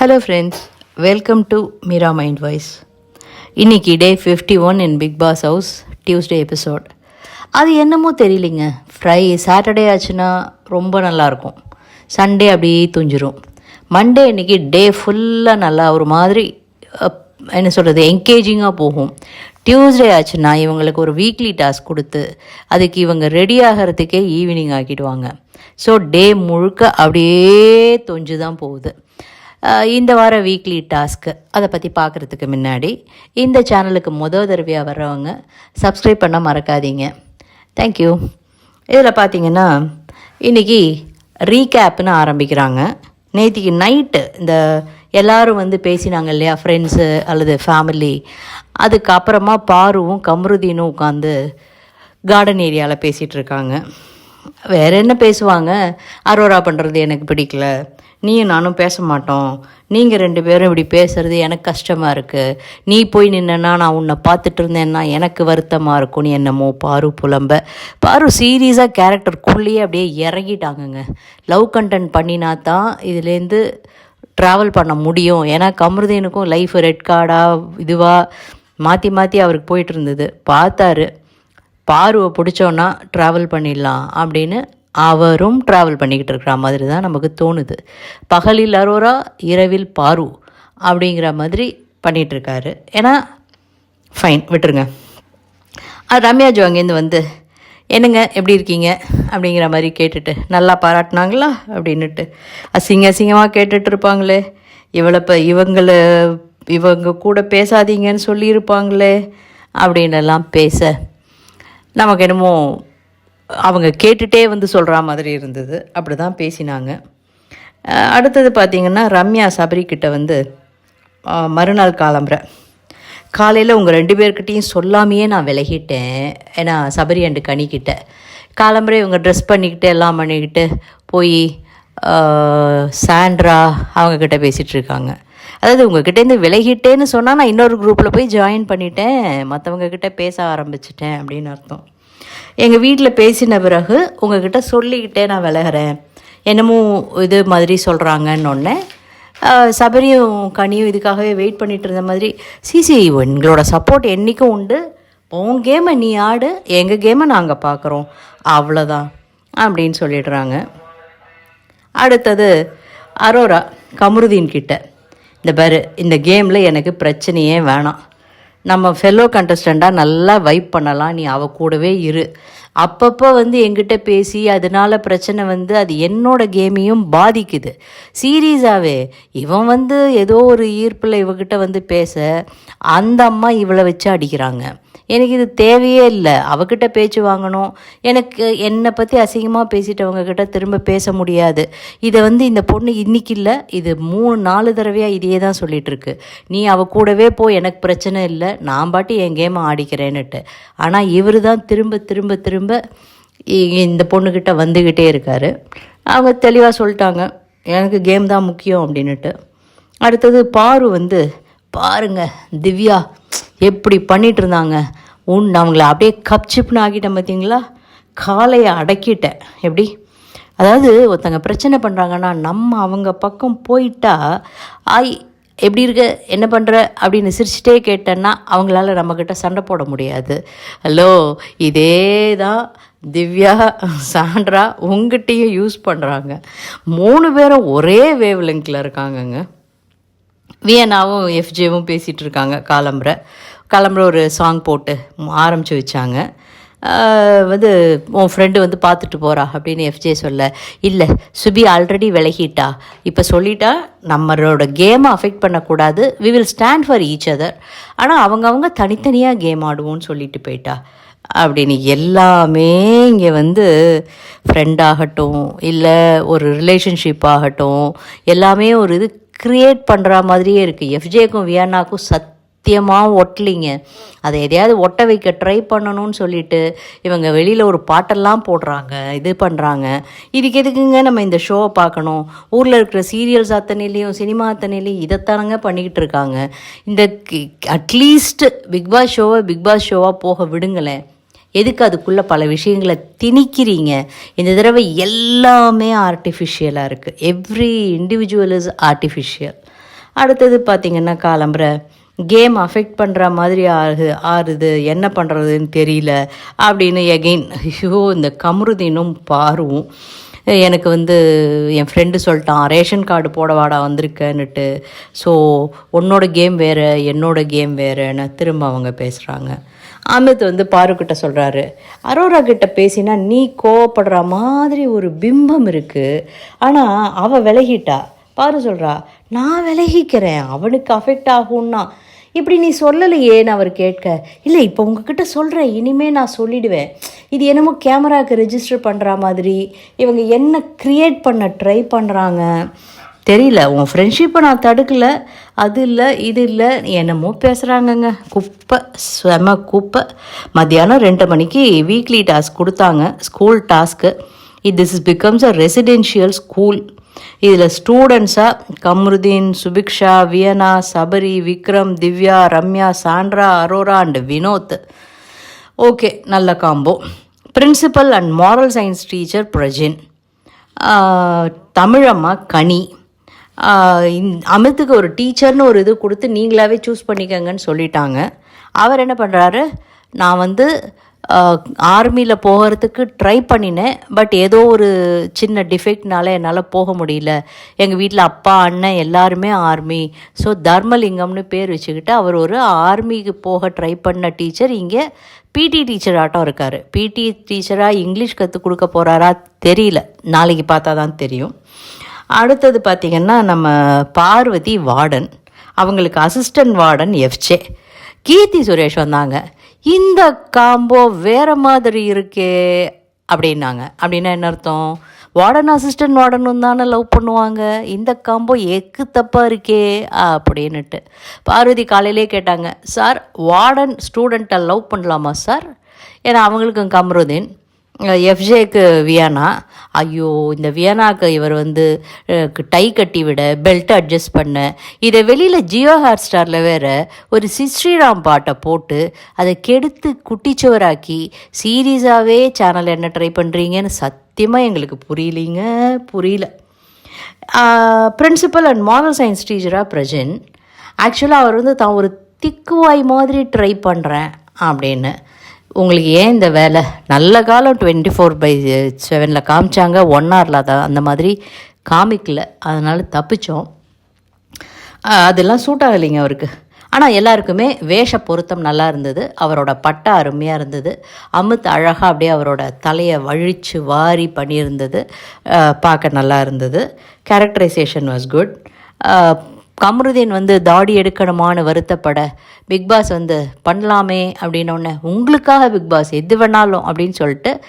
Hello friends welcome to Meera mind voice இன்னைக்கு day fifty one in Bigg Boss house Tuesday episode அது என்னமோ தெரியலிங்க. Fry Saturday ஆச்சுன்னா ரொம்ப நல்லாயிருக்கும் சண்டே அப்படியே துஞ்சிரும் மண்டே இன்னைக்கு டே ஃபுல்லாக நல்லா ஒரு மாதிரி என்ன சொல்கிறது என்கேஜிங்காக போகும். டியூஸ்டே ஆச்சுன்னா இவங்களுக்கு ஒரு வீக்லி டாஸ்க் கொடுத்து அதுக்கு இவங்க ரெடி ஆகிறதுக்கே ஈவினிங் ஆக்கிடுவாங்க. ஸோ டே முழுக்க அப்படியே தொஞ்சு தான் போகுது. இந்த வார வீக்லி டாஸ்க்கு அதை பற்றி பார்க்குறதுக்கு முன்னாடி இந்த சேனலுக்கு முதல் தடவையாக வர்றவங்க சப்ஸ்கிரைப் பண்ண மறக்காதீங்க. தேங்க்யூ இதில் பார்த்தீங்கன்னா இன்றைக்கி ரீகேப்னு ஆரம்பிக்கிறாங்க. நேற்றுக்கு நைட்டு இந்த எல்லாரும் வந்து பேசினாங்க இல்லையா ஃப்ரெண்ட்ஸு அல்லது ஃபேமிலி அதுக்கப்புறமா பாருவும் கம்ருதீனும் உட்காந்து கார்டன் ஏரியாவில் பேசிகிட்டு இருக்காங்க. வேற என்ன பேசுவாங்க? அரோரா பண்ணுறது எனக்கு பிடிக்கல. நீயும் நானும் பேச மாட்டோம் நீங்கள் ரெண்டு பேரும் இப்படி பேசுறது எனக்கு கஷ்டமாக இருக்குது நீ போய் நின்னா நான் உன்னை பார்த்துட்டு இருந்தேன்னா எனக்கு வருத்தமாக இருக்கும்னு என்னமோ பாரு புலம்ப. பாரு சீரியஸாக கேரக்டருக்குள்ளேயே அப்படியே இறங்கிட்டாங்கங்க. லவ் கண்டென்ட் பண்ணினா தான் இதுலேருந்து ட்ராவல் பண்ண முடியும். ஏன்னா கமருதீனுக்கும் லைஃப் ரெட் கார்டாக இதுவாக மாற்றி மாற்றி அவருக்கு போயிட்டு இருந்தது. பார்த்தாரு. பாருவை பிடிச்சோன்னா ட்ராவல் பண்ணிடலாம் அப்படின்னு அவரும் ட்ராவல் பண்ணிக்கிட்டு இருக்கிற மாதிரி தான் நமக்கு தோணுது. பகலில் அரோரா இரவில் பாரு அப்படிங்கிற மாதிரி பண்ணிகிட்ருக்காரு ஏன்னா ஃபைன் விட்டுருங்க. ரம்யா ஜோ அங்கேருந்து வந்து என்னங்க எப்படி இருக்கீங்க? அப்படிங்கிற மாதிரி கேட்டுட்டு நல்லா பாராட்டினாங்களா? அப்படின்னுட்டு அசிங்க அசிங்கமாக கேட்டுட்டு இருப்பாங்களே. இவளை இப்போ இவங்கள இவங்க கூட பேசாதீங்கன்னு சொல்லியிருப்பாங்களே அப்படின்னு எல்லாம் பேச நமக்கு என்னமோ அவங்க கேட்டுகிட்டே வந்து சொல்கிற மாதிரி இருந்தது. அப்படி தான் பேசினாங்க அடுத்தது பார்த்திங்கன்னா ரம்யா சபரிக்கிட்ட வந்து மறுநாள் காலம்புற காலையில் உங்கள் ரெண்டு பேர்கிட்டையும் சொல்லாமையே நான் விலகிட்டேன். ஏன்னா சபரி அண்டு கனிக்கிட்ட காலம்புரை இவங்க ட்ரெஸ் பண்ணிக்கிட்டு எல்லாம் பண்ணிக்கிட்டு போய் சாண்ட்ரா அவங்கக்கிட்ட பேசிகிட்ருக்காங்க அதாவது உங்ககிட்டேருந்து விலகிட்டேன்னு சொன்னால் நான் இன்னொரு குரூப்பில் போய் ஜாயின் பண்ணிட்டேன். மற்றவங்கக்கிட்ட பேச ஆரம்பிச்சிட்டேன் அப்படின்னு அர்த்தம். எங்கள் வீட்டில் பேசின பிறகு உங்ககிட்ட சொல்லிக்கிட்டே நான் விலகிறேன். என்னமோ இது மாதிரி சொல்கிறாங்கன்னொன்னே சபரியும் கனியும் இதுக்காகவே வெயிட் பண்ணிட்டு இருந்த மாதிரி சிசி எங்களோட சப்போர்ட் என்றைக்கும் உண்டு. உன் கேமை நீ ஆடு எங்கள் கேமை நாங்கள் பார்க்குறோம் அவ்வளோதான் அப்படின்னு சொல்லிடுறாங்க. அடுத்தது அரோரா கமருதீன் கிட்ட இந்த பாரு இந்த கேமில் எனக்கு பிரச்சனையே வேணாம். நம்ம ஃபெல்லோ கண்டஸ்டண்ட்டாக நல்லா வைப் பண்ணலாம். நீ அவ கூடவே இரு. அப்பப்போ வந்து எங்கிட்ட பேசி அதனால பிரச்சனை வந்து அது என்னோட கேமையும் பாதிக்குது. சீரியஸாகவே இவன் வந்து ஏதோ ஒரு ஈர்ப்பில் இவகிட்ட வந்து பேச அந்த அம்மா இவளை வச்சு அடிக்கிறாங்க. எனக்கு இது தேவையே இல்லை. அவகிட்ட பேச்சு வாங்கணும். எனக்கு என்னை பற்றி அசிங்கமாக பேசிட்டவங்க கிட்ட திரும்ப பேச முடியாது. இதை வந்து இந்த பொண்ணு இன்னைக்கு இல்லை. இது மூணு நாலு தடவையாக இதையே தான் சொல்லிகிட்ருக்கு நீ அவ கூடவே போ. எனக்கு பிரச்சனை இல்லை. நான் பாட்டி என் கேமை ஆடிக்கிறேன்னுட்டு. ஆனால் இவர் தான் திரும்ப திரும்ப திரும்ப இந்த பொண்ணுக்கிட்ட வந்துக்கிட்டே இருக்காரு. அவங்க தெளிவாக சொல்லிட்டாங்க. எனக்கு கேம் தான் முக்கியம் அப்படின்னுட்டு. அடுத்தது பாரு வந்து பாருங்க திவ்யா. எப்படி பண்ணிட்டு இருந்தாங்க உன் அவங்கள அப்படியே கப்சிப்னு ஆக்கிட்டேன் பார்த்தீங்களா காலையை அடக்கிட்டேன். எப்படி? அதாவது ஒருத்தங்க பிரச்சனை பண்ணுறாங்கன்னா நம்ம அவங்க பக்கம் போயிட்டா ஆய் எப்படி இருக்க? என்ன பண்ணுற அப்படின்னு சிரிச்சிட்டே கேட்டேன்னா அவங்களால நம்மக்கிட்ட சண்டை போட முடியாது. ஹலோ இதே தான் திவ்யா சாண்ட்ரா உங்ககிட்டையும் யூஸ் பண்ணுறாங்க மூணு பேரும் ஒரே வேவ் லிங்கில் இருக்காங்கங்க. வியனாவும் எஃப்ஜேவும் பேசிகிட்டு இருக்காங்க காலம்புரை. கிளம்புற ஒரு சாங் போட்டு ஆரம்பித்து வச்சாங்க. வந்து உன் ஃப்ரெண்டு வந்து பார்த்துட்டு போகிறா அப்படின்னு எஃப்ஜே சொல்ல இல்லை சுபி ஆல்ரெடி விலகிட்டா. இப்போ சொல்லிட்டா நம்மளோட கேமை அஃபெக்ட் பண்ணக்கூடாது. We will stand for each other ஆனால் அவங்கவங்க தனித்தனியாக கேம் ஆடுவோம்னு சொல்லிட்டு போயிட்டா. அப்படின்னு எல்லாமே இங்கே வந்து ஃப்ரெண்ட் ஆகட்டும் இல்லை ஒரு ரிலேஷன்ஷிப் ஆகட்டும் எல்லாமே ஒரு இது க்ரியேட் பண்ணுற மாதிரியே இருக்குது எஃப்ஜேக்கும் வியானாக்கும் சத் சத்தியமாக ஒட்டலிங்க. அதை எதையாவது ஒட்ட வைக்க ட்ரை பண்ணணும்னு சொல்லிட்டு இவங்க வெளியில் ஒரு பாட்டெல்லாம் போடுறாங்க. இது பண்ணுறாங்க இதுக்கு எதுக்குங்க நம்ம இந்த ஷோவை பார்க்கணும்? ஊரில் இருக்கிற சீரியல்ஸ் அத்தனையிலையும் சினிமா அத்தனையிலையும் இதைத்தானங்க பண்ணிக்கிட்டு இருக்காங்க. இந்த அட்லீஸ்ட் பிக்பாஸ் ஷோவை பிக்பாஸ் ஷோவாக போக விடுங்களேன். எதுக்கு அதுக்குள்ளே பல விஷயங்களை திணிக்கிறீங்க? இந்த தடவை எல்லாமே ஆர்டிஃபிஷியலாக இருக்குது எவ்ரி இண்டிவிஜுவல் இஸ் ஆர்டிஃபிஷியல் அடுத்தது பார்த்திங்கன்னா காலம்புரை. கேம் அஃபெக்ட் பண்ணுற மாதிரி ஆகுது ஆறுது என்ன பண்ணுறதுன்னு தெரியல. அப்படின்னு எகெயின் ஐயோ இந்த கமருதீனும் பாருவும் எனக்கு வந்து என் ஃப்ரெண்டு சொல்லிட்டான் ரேஷன் கார்டு போட வாடா வந்திருக்கேன்னுட்டு. ஸோ உன்னோட கேம் வேறு என்னோட கேம் வேறுன்னு திரும்ப அவங்க பேசுகிறாங்க அமித் வந்து பாருக்கிட்ட சொல்கிறாரு அரோரா கிட்ட பேசினா நீ கோவப்படுற மாதிரி ஒரு பிம்பம் இருக்குது ஆனால் அவள் விலகிட்டா. பாரு சொல்கிறா நான் விலகிக்கிறேன் அவனுக்கு அஃபெக்ட் ஆகும்னா. இப்படி நீ சொல்லலையேன்னு அவர் கேட்க இல்லை இப்போ உங்ககிட்ட சொல்கிறேன் இனிமே நான் சொல்லிடுவேன். இது என்னமோ கேமராவுக்கு ரெஜிஸ்டர் பண்ணுற மாதிரி இவங்க என்ன க்ரியேட் பண்ண ட்ரை பண்ணுறாங்க தெரியல உன் ஃப்ரெண்ட்ஷிப்பை நான் தடுக்கல அது இல்லை இது இல்லை. என்னமோ பேசுகிறாங்கங்க குப்பை செம குப்பை. மத்தியானம் ரெண்டு மணிக்கு வீக்லி டாஸ்க் கொடுத்தாங்க school task it this is becomes a residential school இதில் ஸ்டூடெண்ட்ஸாக Kamrudeen Subiksha Viyana Sabari Vikram Divya Ramya Sandra Aurora and Vinoth. Okay நல்ல combo principal and moral science teacher Prajin. தமிழம்மா Kani. அமித்துக்கு ஒரு டீச்சர்னு ஒரு இது கொடுத்து நீங்களாவே சூஸ் பண்ணிக்கங்கன்னு சொல்லிட்டாங்க. அவர் என்ன பண்ணுறாரு நான் வந்து ஆர்மியில் போகிறதுக்கு ட்ரை பண்ணினேன் பட் ஏதோ ஒரு சின்ன டிஃபெக்ட்னால என்னால் போக முடியல. எங்கள் வீட்டில் அப்பா அண்ணன் எல்லாருமே ஆர்மி ஸோ தர்மலிங்கம்னு பேர் வச்சுக்கிட்டு அவர் ஒரு ஆர்மிக்கு போக ட்ரை பண்ண டீச்சர் இங்கே பிடி டீச்சர் ஆட்டம் இருக்கார். பிடி டீச்சராக இங்கிலீஷ் கற்றுக் கொடுக்க போகிறாரா தெரியல. நாளைக்கு பார்த்தா தான் தெரியும். அடுத்தது பார்த்திங்கன்னா நம்ம பார்வதி வார்டன். அவங்களுக்கு assistant warden FJ Keerthi Suresh வந்தாங்க. இந்த காம்போ வேறு மாதிரி இருக்கே அப்படின்னாங்க. அப்படின்னா என்ன அர்த்தம்? வார்டன் அசிஸ்டன்ட் வார்டனும் தானே லவ் பண்ணுவாங்க. இந்த காம்போ எக்கு தப்பாக இருக்கே அப்படின்னுட்டு. பார்வதி காலையிலே கேட்டாங்க சார் வார்டன் ஸ்டூடெண்ட்டை லவ் பண்ணலாமா சார்? ஏன்னா அவங்களுக்கும் கம்ருதீன். எஃப்ஜேக்கு வியானா ஐயோ இந்த வியானாக்கு இவர் வந்து டை கட்டி விட பெல்ட் அட்ஜஸ்ட் பண்ண. இதை வெளியில் ஜியோ ஹாட் ஸ்டாரில் வேற ஒரு சிஸ்ரீராம் பாட்டை போட்டு அதை கெடுத்து குட்டிச்சுவராக்கி சீரியஸாகவே சேனல் என்ன ட்ரை பண்ணுறீங்கன்னு சத்தியமாக எங்களுக்கு புரியலிங்க புரியல. பிரின்சிபல் அண்ட் மாரல் சயின்ஸ் டீச்சராக பிரஜன். ஆக்சுவலாக அவர் வந்து தான் ஒரு திக்குவாய் மாதிரி ட்ரை பண்ணுறேன் அப்படின்னு. உங்களுக்கு ஏன் இந்த வேலை? நல்ல காலம் டுவெண்ட்டி ஃபோர் பை செவனில் காமிச்சாங்க. ஒன் ஹவரில் தான். அந்த மாதிரி காமிக்கல. அதனால் தப்பிச்சோம். அதெல்லாம் சூட் ஆகலைங்க அவருக்கு. ஆனால் எல்லாருக்குமே வேஷ பொருத்தம் நல்லா இருந்தது. அவரோட பட்டை அருமையாக இருந்தது. அமுத் அழகாக அப்படியே அவரோட தலையை வழித்து வாரி பண்ணியிருந்தது. பார்க்க நல்லா இருந்தது. கேரக்டரைசேஷன் வாஸ் குட் கமருதீன் வந்து தாடி எடுக்கணுமான்னு வருத்தப்பட பிக்பாஸ் வந்து பண்ணலாமே அப்படின்னோடனே உங்களுக்காக பிக்பாஸ் எது வேணாலும் அப்படின்னு சொல்லிட்டு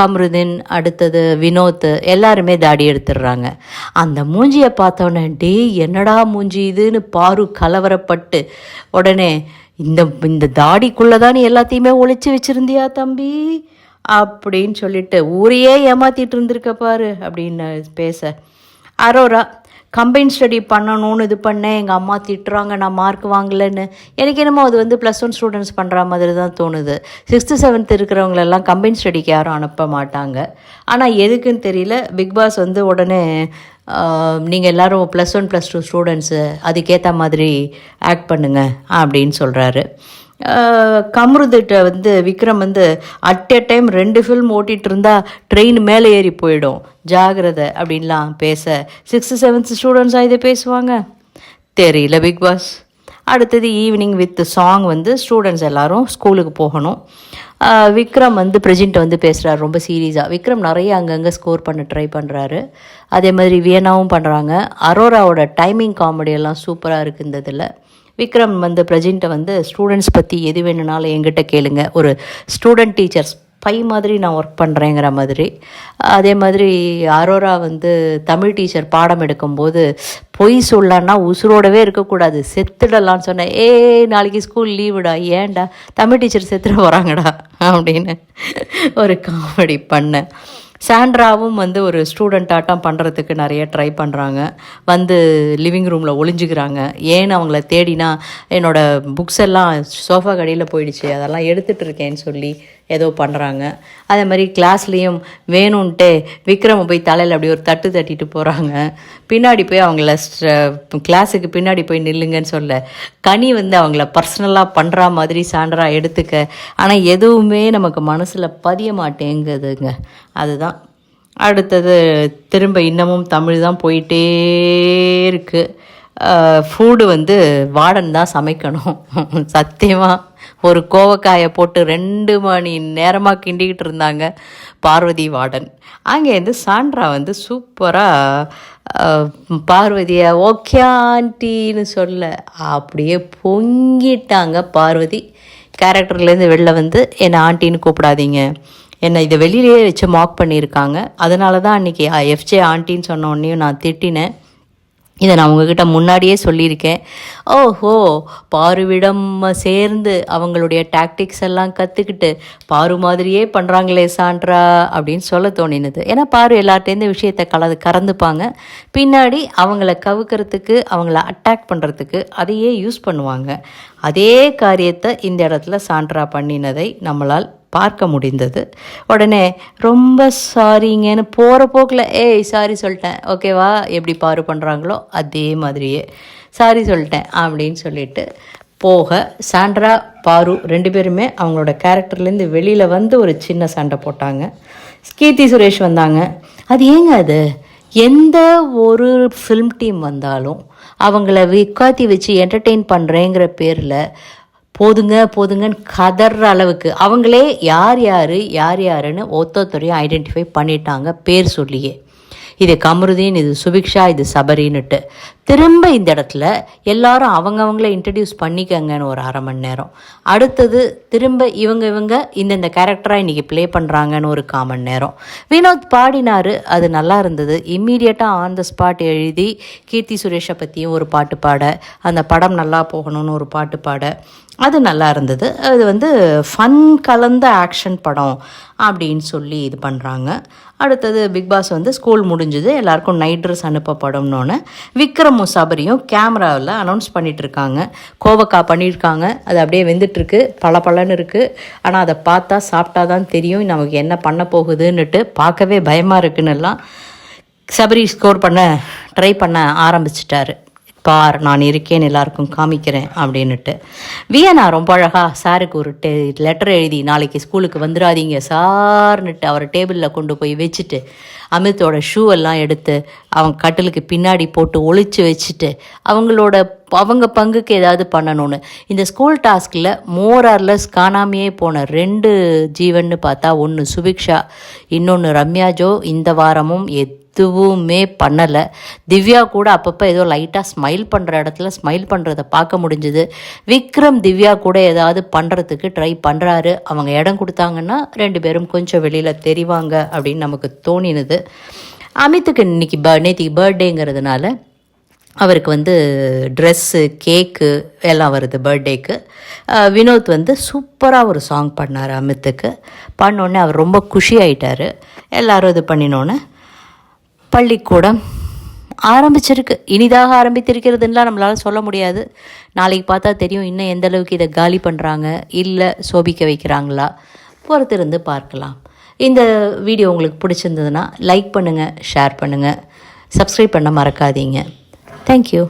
கமருதீன் அடுத்தது வினோத் எல்லாருமே தாடி எடுத்துடுறாங்க. அந்த மூஞ்சியை பார்த்தோன்னே டே என்னடா மூஞ்சி இதுன்னு பாரு கலவரப்பட்டு. உடனே இந்த இந்த தாடிக்குள்ளே தான் எல்லாத்தையுமே ஒழிச்சு வச்சுருந்தியா தம்பி? அப்படின்னு சொல்லிட்டு ஊரையே ஏமாத்திட்டு இருந்திருக்க பாரு அப்படின்னு பேச அரோரா கம்பைன் ஸ்டடி பண்ணணும்னு இது பண்ணேன். எங்கள் அம்மா திட்டுறாங்க நான் மார்க் வாங்கலைன்னு. எனக்கு என்னமோ அது வந்து ப்ளஸ் ஒன் ஸ்டூடெண்ட்ஸ் பண்ணுற மாதிரி தான் தோணுது. சிக்ஸ்த்து செவன்த் இருக்கிறவங்களெல்லாம் கம்பைன் ஸ்டடிக்கு யாரும் அனுப்ப மாட்டாங்க. ஆனால் எதுக்குன்னு தெரியல. பிக் பாஸ் வந்து உடனே நீங்கள் எல்லோரும் plus one plus two students அதுக்கேற்ற மாதிரி ஆக்ட் பண்ணுங்கள் அப்படின்னு சொல்கிறாரு கமருதிட்ட வந்து விக்ரம் வந்து அட் எ டைம் ரெண்டு ஃபில்ம் ஓட்டிகிட்டு இருந்தால் ட்ரெயின் மேலே ஏறி போயிடும். ஜாகிரதை அப்படின்லாம் பேச சிக்ஸ்த்து செவன்த் ஸ்டூடெண்ட்ஸாக இதை பேசுவாங்க. தெரியல பிக் பாஸ் அடுத்தது ஈவினிங் வித் சாங் வந்து ஸ்டூடெண்ட்ஸ் எல்லோரும் ஸ்கூலுக்கு போகணும். விக்ரம் வந்து பிரஜின்ட்ட வந்து பேசுகிறார் ரொம்ப சீரியஸாக விக்ரம் நிறைய அங்கங்கே ஸ்கோர் பண்ண ட்ரை பண்ணுறாரு அதே மாதிரி வியனாவும் பண்ணுறாங்க அரோராவோட டைமிங் காமெடியெல்லாம் சூப்பராக இருக்குது இந்த இதில். விக்ரம் வந்து பிரஜின்ட்ட வந்து ஸ்டூடெண்ட்ஸ் பற்றி எது வேணுனாலும் எங்கிட்ட கேளுங்க. ஒரு ஸ்டூடெண்ட் டீச்சர்ஸ் பை மாதிரி நான் ஒர்க் பண்ணுறேங்கிற மாதிரி. அதே மாதிரி அரோரா வந்து தமிழ் டீச்சர் பாடம் எடுக்கும்போது பொய் சொல்லான்னா உசுரோடவே இருக்கக்கூடாது. செத்துடலான்னு சொன்னேன். ஏ நாளைக்கு ஸ்கூல் லீவுடா ஏன்டா? தமிழ் டீச்சர் செத்துட போகிறாங்கடா அப்படின்னு ஒரு காமெடி பண்ணேன். சாண்ட்ராவும் வந்து ஒரு ஸ்டூடெண்ட் ஆட்டம் பண்ணுறதுக்கு நிறைய ட்ரை பண்ணுறாங்க வந்து லிவிங் ரூமில் ஒளிஞ்சுக்கிறாங்க. ஏன்னு அவங்கள தேடினா என்னோடய புக்ஸ் எல்லாம் சோஃபா கடையில் போயிடுச்சு அதெல்லாம் எடுத்துகிட்டு இருக்கேன்னு சொல்லி ஏதோ பண்ணுறாங்க அதே மாதிரி கிளாஸ்லேயும் வேணும்ன்ட்டு விக்ரம போய் தலையில் அப்படி ஒரு தட்டு தட்டிட்டு போகிறாங்க பின்னாடி போய் அவங்கள கிளாஸுக்கு பின்னாடி போய் நில்லுங்கன்னு சொல்ல கனி வந்து அவங்கள பர்சனலாக பண்ணுற மாதிரி சான்றா எடுத்துக்க. ஆனால் எதுவுமே நமக்கு மனசில் பதிய மாட்டேங்குதுங்க. அதுதான் அடுத்தது திரும்ப இன்னமும் தமிழ் தான் போயிட்டே இருக்குது ஃபுடு வந்து வார்டன் தான் சமைக்கணும். சத்தியமாக ஒரு கோவக்காயை போட்டு ரெண்டு மணி நேரமாக கிண்டிக்கிட்டு இருந்தாங்க பார்வதி வார்டன் அங்கேருந்து சாண்ட்ரா வந்து சூப்பராக பார்வதியை ஓகே ஆண்டின்னு சொல்ல அப்படியே பொங்கிட்டாங்க பார்வதி. கேரக்டர்லேருந்து வெளில வந்து என்னை ஆண்டின்னு கூப்பிடாதீங்க. என்னை இதை வெளியிலேயே வச்சு மாக் பண்ணியிருக்காங்க. அதனால தான் அன்றைக்கி எஃப்ஜே ஆண்டின்னு சொன்ன நான் திட்டினேன். இதை நான் உங்ககிட்ட முன்னாடியே சொல்லியிருக்கேன். ஓஹோ பாருவிடம் சேர்ந்து அவங்களுடைய டாக்டிக்ஸ் எல்லாம் கற்றுக்கிட்டு பாரு மாதிரியே பண்ணுறாங்களே சான்றா அப்படின்னு சொல்ல தோணினது. ஏன்னா பாரு எல்லார்ட்டேருந்து விஷயத்தை கலந்து கறந்துப்பாங்க. பின்னாடி அவங்கள கவுக்கிறதுக்கு அவங்கள அட்டாக் பண்ணுறதுக்கு அதையே யூஸ் பண்ணுவாங்க. அதே காரியத்தை இந்த இடத்துல சான்றா பண்ணினதை நம்மளால் பார்க்க முடிந்தது. உடனே ரொம்ப சாரிங்கன்னு போகிற போக்கில் ஏய் சாரி சொல்லிட்டேன். ஓகேவா எப்படி பாரு பண்ணுறாங்களோ அதே மாதிரியே. சாரி சொல்லிட்டேன் அப்படின்னு சொல்லிட்டு போக சாண்ட்ரா பாரு ரெண்டு பேருமே அவங்களோட கேரக்டர்லேருந்து வெளியில் வந்து ஒரு சின்ன சண்டை போட்டாங்க. கீர்த்தி சுரேஷ் வந்தாங்க. அது ஏங்க அது? எந்த ஒரு ஃபிலிம் டீம் வந்தாலும் அவங்கள உட்காத்தி வச்சு என்டர்டெயின் பண்ணுறேங்கிற பேரில் போதுங்க போதுங்கன்னு கதற அளவுக்கு. அவங்களே யார் யார் யார் யாருன்னு ஒத்தொத்தரையும் ஐடென்டிஃபை பண்ணிட்டாங்க பேர் சொல்லியே. இது கமருதீன் இது சுபிக்ஷா இது சபரின்னுட்டு. திரும்ப இந்த இடத்துல எல்லாரும் அவங்கவங்கள இன்ட்ரடியூஸ் பண்ணிக்கங்கன்னு ஒரு அரை மணி நேரம். அடுத்தது திரும்ப இவங்க இவங்க இந்தந்த கேரக்டராக இன்றைக்கி ப்ளே பண்ணுறாங்கன்னு ஒரு காமன் நேரம். வினோத் பாடினார் அது நல்லா இருந்தது. இம்மீடியட்டாக ஆன் த ஸ்பாட் எழுதி கீர்த்தி சுரேஷை பற்றியும் ஒரு பாட்டு பாட அந்த படம் நல்லா போகணும்னு ஒரு பாட்டு பாட. அது நல்லா இருந்தது. அது வந்து ஃபன் கலந்த ஆக்ஷன் படம் அப்படின்னு சொல்லி இது பண்ணுறாங்க அடுத்தது பிக் பாஸ் வந்து ஸ்கூல் முடிஞ்சது. எல்லாருக்கும் நைட் ட்ரெஸ் அனுப்பப்படும்னோன்னு விக்ரமும் சபரியும் கேமராவில் அனௌன்ஸ் பண்ணிகிட்ருக்காங்க இருக்காங்க. பண்ணியிருக்காங்க அது அப்படியே வெந்துட்டுருக்கு. பல பலன்னு இருக்குது ஆனால் அதை பார்த்தா சாப்பிட்டா தான் தெரியும். நமக்கு என்ன பண்ண போகுதுன்னுட்டு பார்க்கவே பயமாக இருக்குன்னு எல்லாம் சபரி ஸ்கோர் பண்ண ட்ரை பண்ண ஆரம்பிச்சிட்டாரு. பார் நான் இருக்கேன் எல்லாருக்கும் காமிக்கிறேன் அப்படின்னுட்டு. வியனா ரொம்ப அழகா சாருக்கு ஒரு டே லெட்டர் எழுதி நாளைக்கு ஸ்கூலுக்கு வந்துடாதீங்க சார்னுட்டு அவரை டேபிளில் கொண்டு போய் வச்சுட்டு அமித்தோட ஷூ எல்லாம் எடுத்து அவன் கட்டிலுக்கு பின்னாடி போட்டு ஒழிச்சு வச்சுட்டு அவங்களோட அவங்க பங்குக்கு ஏதாவது பண்ணணும்னு. இந்த ஸ்கூல் டாஸ்கில் மோரார்லஸ் காணாமையே போன ரெண்டு ஜீவன்னு பார்த்தா ஒன்று சுபிக்ஷா இன்னொன்று ரம்யா ஜோ. இந்த வாரமும் எத் எதுவுமே பண்ணலை. திவ்யா கூட அப்பப்போ ஏதோ லைட்டாக ஸ்மைல் பண்ணுற இடத்துல ஸ்மைல் பண்ணுறத பார்க்க முடிஞ்சுது. விக்ரம் திவ்யா கூட ஏதாவது பண்ணுறதுக்கு ட்ரை பண்ணுறாரு அவங்க இடம் கொடுத்தாங்கன்னா ரெண்டு பேரும் கொஞ்சம் வெளியில் தெரிவாங்க அப்படின்னு நமக்கு தோணினது. அமித்துக்கு இன்னைக்கு ப நேற்றுக்கு பர்த்டேங்கிறதுனால அவருக்கு வந்து ட்ரெஸ்ஸு கேக்கு எல்லாம் வருது பர்த்டேக்கு வினோத் வந்து சூப்பராக ஒரு சாங் பண்ணார் அமித்துக்கு. பண்ணோடனே அவர் ரொம்ப குஷி ஆயிட்டார். எல்லாரும் இது பண்ணினோன்னே பள்ளிக்கூடம் ஆரம்பிச்சிருக்கு. இனிதாக ஆரம்பித்திருக்கிறதுலாம் நம்மளால் சொல்ல முடியாது. நாளைக்கு பார்த்தா தெரியும் இன்னும் எந்த அளவுக்கு இதை காலி பண்ணுறாங்க இல்லை சோபிக்க வைக்கிறாங்களா? பொறுத்திருந்து பார்க்கலாம். இந்த வீடியோ உங்களுக்கு பிடிச்சிருந்ததுன்னா லைக் பண்ணுங்கள் ஷேர் பண்ணுங்கள் சப்ஸ்கிரைப் பண்ண மறக்காதீங்க. தேங்க்யூ